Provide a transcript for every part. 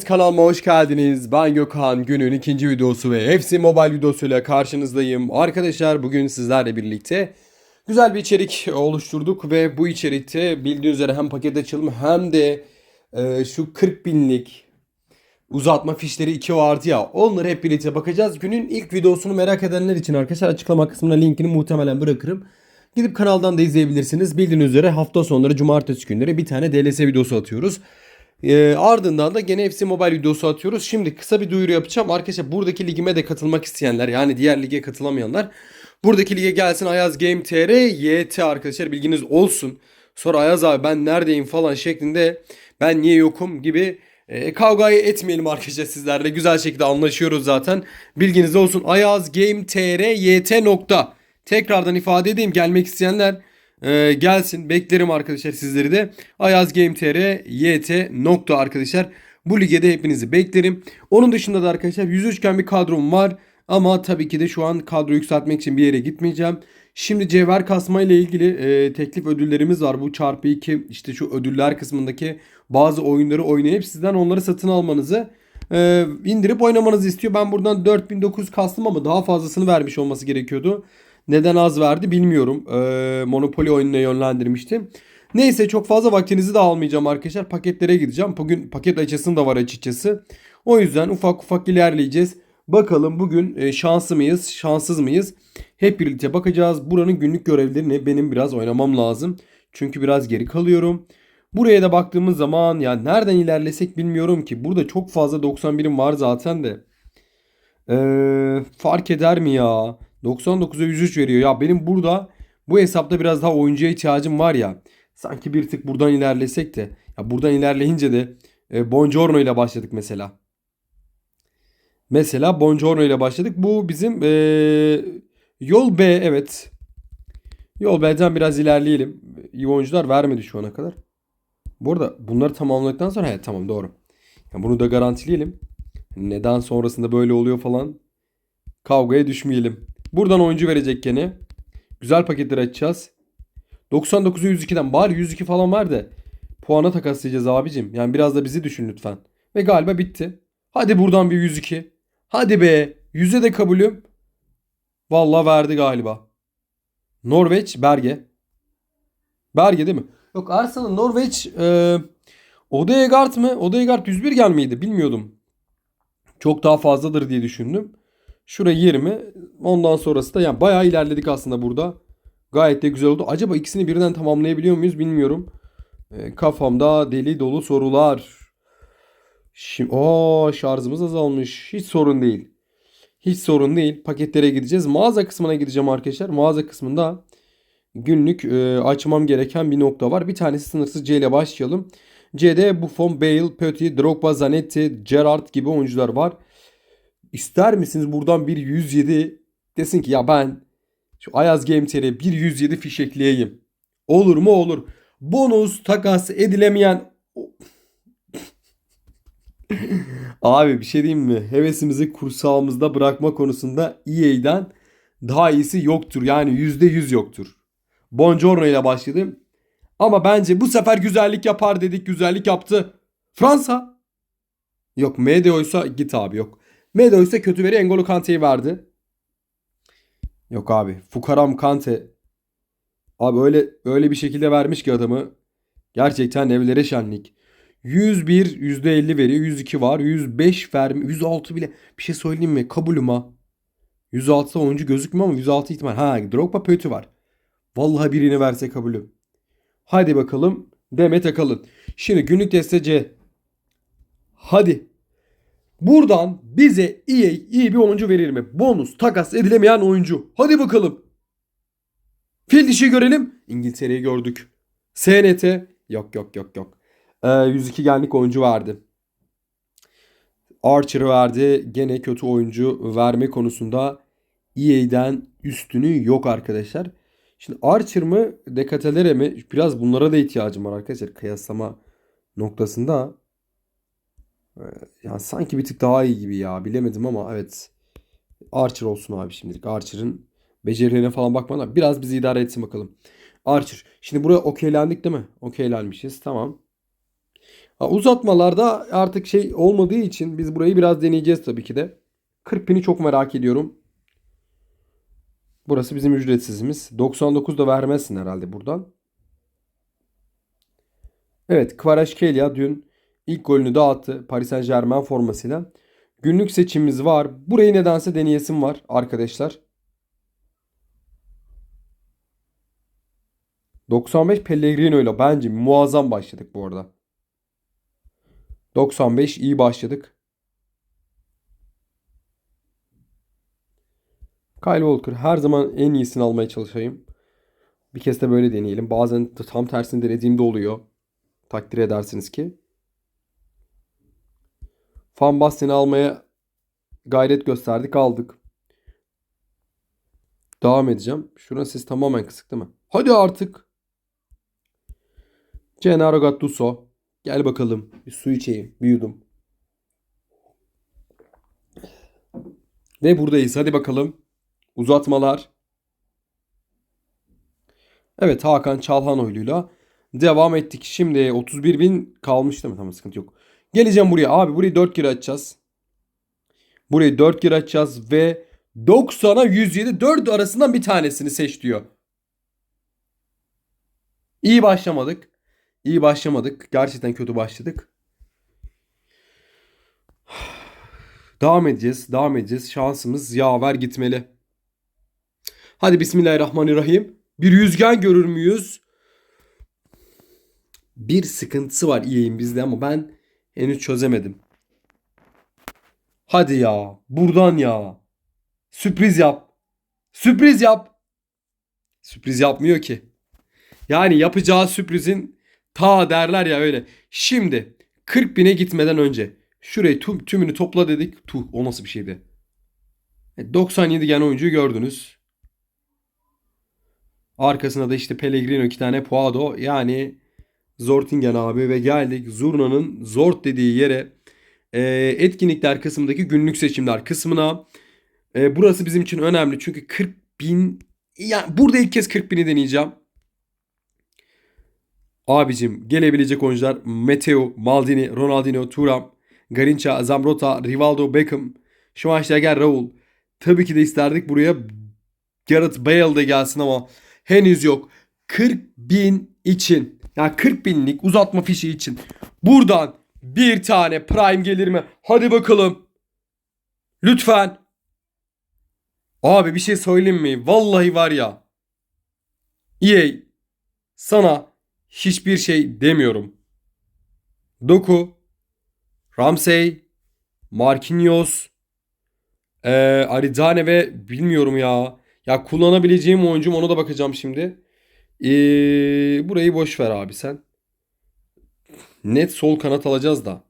Kanalıma hoş geldiniz. Ben Gökhan. Günün ikinci videosu ve FC Mobile videosuyla karşınızdayım. Arkadaşlar bugün sizlerle birlikte güzel bir içerik oluşturduk ve bu içerikte bildiğiniz üzere hem paket açılımı hem de e, şu 40 binlik uzatma fişleri 2 vardı ya onları hep birlikte bakacağız. Günün ilk videosunu merak edenler için arkadaşlar açıklama kısmına linkini muhtemelen bırakırım. Gidip kanaldan da izleyebilirsiniz. Bildiğiniz üzere hafta sonları cumartesi günleri bir tane DLS videosu atıyoruz. Ee, ardından da gene FC Mobile videosu atıyoruz. Şimdi kısa bir duyuru yapacağım. Arkadaşlar buradaki ligime de katılmak isteyenler yani diğer lige katılamayanlar buradaki lige gelsin Ayaz Game TR YT arkadaşlar bilginiz olsun. Sonra Ayaz abi ben neredeyim falan şeklinde ben niye yokum gibi e, kavgayı etmeyelim arkadaşlar sizlerle. Güzel şekilde anlaşıyoruz zaten. Bilginiz olsun. Ayaz Game TR YT nokta. Tekrardan ifade edeyim gelmek isteyenler ee, gelsin. Beklerim arkadaşlar sizleri de. Ayaz Game TR YT nokta arkadaşlar. Bu lige de hepinizi beklerim. Onun dışında da arkadaşlar 103 iken bir kadrom var. Ama tabii ki de şu an kadro yükseltmek için bir yere gitmeyeceğim. Şimdi cevher kasma ile ilgili e, teklif ödüllerimiz var. Bu çarpı 2 işte şu ödüller kısmındaki bazı oyunları oynayıp sizden onları satın almanızı e, indirip oynamanızı istiyor. Ben buradan 4900 kastım ama daha fazlasını vermiş olması gerekiyordu. Neden az verdi bilmiyorum. Ee, Monopoly oyununa yönlendirmiştim. Neyse çok fazla vaktinizi de almayacağım arkadaşlar. Paketlere gideceğim. Bugün paket açısım da var açıkçası. O yüzden ufak ufak ilerleyeceğiz. Bakalım bugün e, şanslı mıyız, şanssız mıyız? Hep birlikte bakacağız. Buranın günlük görevlerini benim biraz oynamam lazım. Çünkü biraz geri kalıyorum. Buraya da baktığımız zaman ya nereden ilerlesek bilmiyorum ki. Burada çok fazla 91'im var zaten de. Ee, fark eder mi ya? 99'a 103 veriyor. Ya benim burada bu hesapta biraz daha oyuncuya ihtiyacım var ya. Sanki bir tık buradan ilerlesek de. Ya buradan ilerleyince de e, Bongiorno ile başladık mesela. Mesela Bongiorno ile başladık. Bu bizim e, yol B evet. Yol B'den biraz ilerleyelim. İyi oyuncular vermedi şu ana kadar. Bu arada bunları tamamladıktan sonra he tamam doğru. Yani bunu da garantileyelim. Neden sonrasında böyle oluyor falan. Kavgaya düşmeyelim. Buradan oyuncu verecek gene. Güzel paketler açacağız. 99'u 102'den bari 102 falan var da puana takaslayacağız abicim. Yani biraz da bizi düşün lütfen. Ve galiba bitti. Hadi buradan bir 102. Hadi be. 100'e de kabulüm. Vallahi verdi galiba. Norveç, Berge. Berge değil mi? Yok Arsenal, Norveç, e, Odegaard mı? Odegaard 101 gelmeydi. Bilmiyordum. Çok daha fazladır diye düşündüm. Şuraya 20. Ondan sonrası da yani bayağı ilerledik aslında burada. Gayet de güzel oldu. Acaba ikisini birden tamamlayabiliyor muyuz bilmiyorum. E, kafamda deli dolu sorular. Şimdi o şarjımız azalmış. Hiç sorun değil. Hiç sorun değil. Paketlere gideceğiz. Mağaza kısmına gideceğim arkadaşlar. Mağaza kısmında günlük e, açmam gereken bir nokta var. Bir tanesi sınırsız C ile başlayalım. C'de Buffon, Bale, Petit, Drogba, Zanetti, Gerrard gibi oyuncular var. İster misiniz buradan bir 107 desin ki ya ben şu Ayaz Game TR'ye bir 107 fiş ekleyeyim. Olur mu olur. Bonus takas edilemeyen Abi bir şey diyeyim mi? Hevesimizi kursağımızda bırakma konusunda EA'den daha iyisi yoktur. Yani %100 yoktur. Bongiorno ile başladım. Ama bence bu sefer güzellik yapar dedik. Güzellik yaptı. Fransa. Yok Medeo'ysa git abi yok. Medo ise kötü veri Engolo Kante'yi verdi. Yok abi. Fukaram Kante. Abi öyle öyle bir şekilde vermiş ki adamı. Gerçekten evlere şenlik. 101 %50 veriyor. 102 var. 105 vermi. 106 bile. Bir şey söyleyeyim mi? Kabulüm ha. 106 oyuncu gözükmüyor ama 106 ihtimal. Ha Drogba Pötü var. Vallahi birini verse kabulüm. Hadi bakalım. Demet Akalın. Şimdi günlük destece. Hadi. Buradan bize iyi iyi bir oyuncu verir mi? Bonus takas edilemeyen oyuncu. Hadi bakalım. Fil dişi görelim. İngiltere'yi gördük. SNT. Yok yok yok yok. Ee, 102 genlik oyuncu verdi. Archer verdi. Gene kötü oyuncu verme konusunda EA'den üstünü yok arkadaşlar. Şimdi Archer mı Decatelere mi? Biraz bunlara da ihtiyacım var arkadaşlar. Kıyaslama noktasında. Yani sanki bir tık daha iyi gibi ya. Bilemedim ama evet. Archer olsun abi şimdilik. Archer'ın becerilerine falan bakmadan biraz bizi idare etsin bakalım. Archer. Şimdi buraya okeylendik değil mi? Okeylenmişiz. Tamam. Uzatmalarda artık şey olmadığı için biz burayı biraz deneyeceğiz tabii ki de. 40 pini çok merak ediyorum. Burası bizim ücretsizimiz. 99 da vermezsin herhalde buradan. Evet, Kvaratskhelia dün ilk golünü dağıttı Paris Saint-Germain formasıyla. Günlük seçimimiz var. Burayı nedense deneyesim var arkadaşlar. 95 Pellegrino ile bence muazzam başladık bu arada. 95 iyi başladık. Kyle Walker her zaman en iyisini almaya çalışayım. Bir kez de böyle deneyelim. Bazen tam tersini denediğimde oluyor. Takdir edersiniz ki. Van Basten'i almaya gayret gösterdik aldık. Devam edeceğim. Şuna ses tamamen kısık değil mi? Hadi artık. Gennaro Gattuso. Gel bakalım. Bir su içeyim. Bir yudum. Ve buradayız. Hadi bakalım. Uzatmalar. Evet Hakan Çalhanoğlu'yla devam ettik. Şimdi 31 bin kalmış değil mi? Tamam sıkıntı yok. Geleceğim buraya. Abi burayı 4 kere açacağız. Burayı 4 kere açacağız ve 90'a 107 4 arasından bir tanesini seç diyor. İyi başlamadık. İyi başlamadık. Gerçekten kötü başladık. Devam edeceğiz. Devam edeceğiz. Şansımız yaver gitmeli. Hadi Bismillahirrahmanirrahim. Bir yüzgen görür müyüz? Bir sıkıntısı var EA'in bizde ama ben henüz çözemedim. Hadi ya. Buradan ya. Sürpriz yap. Sürpriz yap. Sürpriz yapmıyor ki. Yani yapacağı sürprizin ta derler ya öyle. Şimdi 40 bine gitmeden önce şurayı tüm, tümünü topla dedik. Tuh o nasıl bir şeydi? 97 gen oyuncuyu gördünüz. Arkasında da işte Pellegrino iki tane Puado yani Zortingen abi ve geldik Zurna'nın Zort dediği yere e, etkinlikler kısmındaki günlük seçimler kısmına. E, burası bizim için önemli çünkü 40 bin yani burada ilk kez 40 bini deneyeceğim. Abicim gelebilecek oyuncular Matteo, Maldini, Ronaldinho, Thuram, Garinca, Zambrota, Rivaldo, Beckham, Schweinsteiger, Raul. Tabii ki de isterdik buraya Gareth Bale de gelsin ama henüz yok. 40 bin için yani 40 binlik uzatma fişi için buradan bir tane prime gelir mi? Hadi bakalım. Lütfen. Abi bir şey söyleyeyim mi? Vallahi var ya. EA sana hiçbir şey demiyorum. Doku, Ramsey, Marquinhos, ee, Arizane ve bilmiyorum ya. Ya kullanabileceğim oyuncum ona da bakacağım şimdi. Ee, burayı boş ver abi sen. Net sol kanat alacağız da.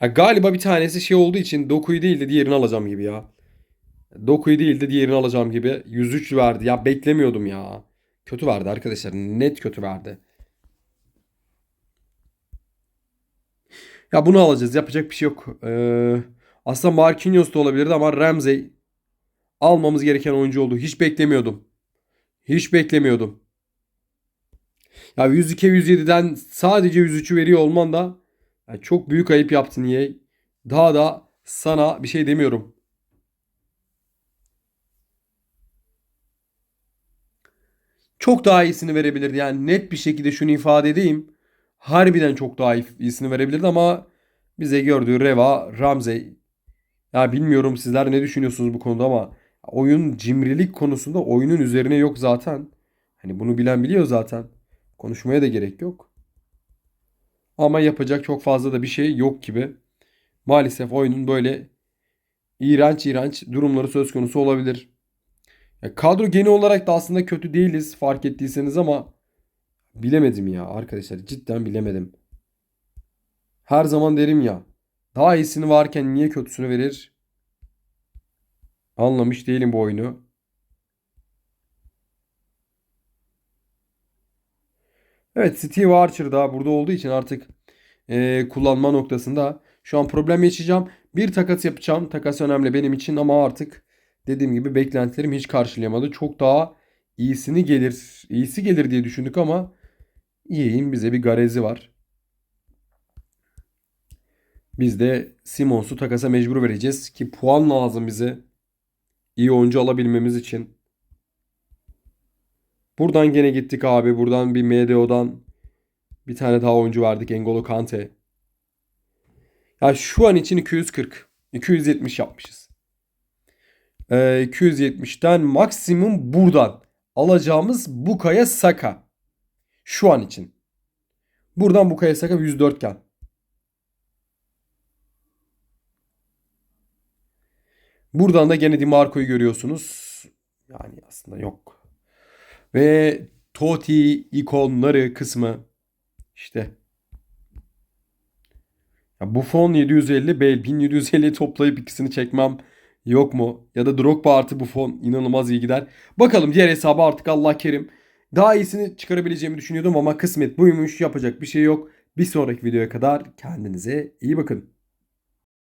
Ya galiba bir tanesi şey olduğu için Doku'yu değil de diğerini alacağım gibi ya. Doku'yu değil de diğerini alacağım gibi. 103 verdi. Ya beklemiyordum ya. Kötü verdi arkadaşlar. Net kötü verdi. Ya bunu alacağız. Yapacak bir şey yok. Ee, aslında Marquinhos da olabilirdi ama Ramsey almamız gereken oyuncu oldu. Hiç beklemiyordum. Hiç beklemiyordum. Ya 102 107'den sadece 103'ü veriyor olman da yani çok büyük ayıp yaptın niye? Daha da sana bir şey demiyorum. Çok daha iyisini verebilirdi. Yani net bir şekilde şunu ifade edeyim. Harbiden çok daha iyisini verebilirdi ama bize gördüğü Reva, Ramsey. Ya bilmiyorum sizler ne düşünüyorsunuz bu konuda ama oyun cimrilik konusunda oyunun üzerine yok zaten. Hani bunu bilen biliyor zaten. Konuşmaya da gerek yok. Ama yapacak çok fazla da bir şey yok gibi. Maalesef oyunun böyle iğrenç iğrenç durumları söz konusu olabilir. Ya kadro genel olarak da aslında kötü değiliz fark ettiyseniz ama bilemedim ya arkadaşlar cidden bilemedim. Her zaman derim ya daha iyisini varken niye kötüsünü verir? Anlamış değilim bu oyunu. Evet Steve Archer da burada olduğu için artık e, kullanma noktasında şu an problem yaşayacağım. Bir takas yapacağım. Takas önemli benim için ama artık dediğim gibi beklentilerim hiç karşılayamadı. Çok daha iyisini gelir, iyisi gelir diye düşündük ama EA'in bize bir garezi var. Biz de Simons'u takasa mecbur vereceğiz ki puan lazım bize. İyi oyuncu alabilmemiz için. Buradan gene gittik abi. Buradan bir MDO'dan bir tane daha oyuncu verdik. N'Golo Kante. Ya şu an için 240. 270 yapmışız. Ee, 270'ten maksimum buradan alacağımız Bukaya Saka. Şu an için. Buradan Bukaya Saka 104 iken. Buradan da gene Di Marco'yu görüyorsunuz. Yani aslında yok. Ve Totti ikonları kısmı işte. Ya Buffon 750, Bale 1750 toplayıp ikisini çekmem yok mu? Ya da Drogba artı Buffon inanılmaz iyi gider. Bakalım diğer hesabı artık Allah kerim. Daha iyisini çıkarabileceğimi düşünüyordum ama kısmet buymuş. Yapacak bir şey yok. Bir sonraki videoya kadar kendinize iyi bakın.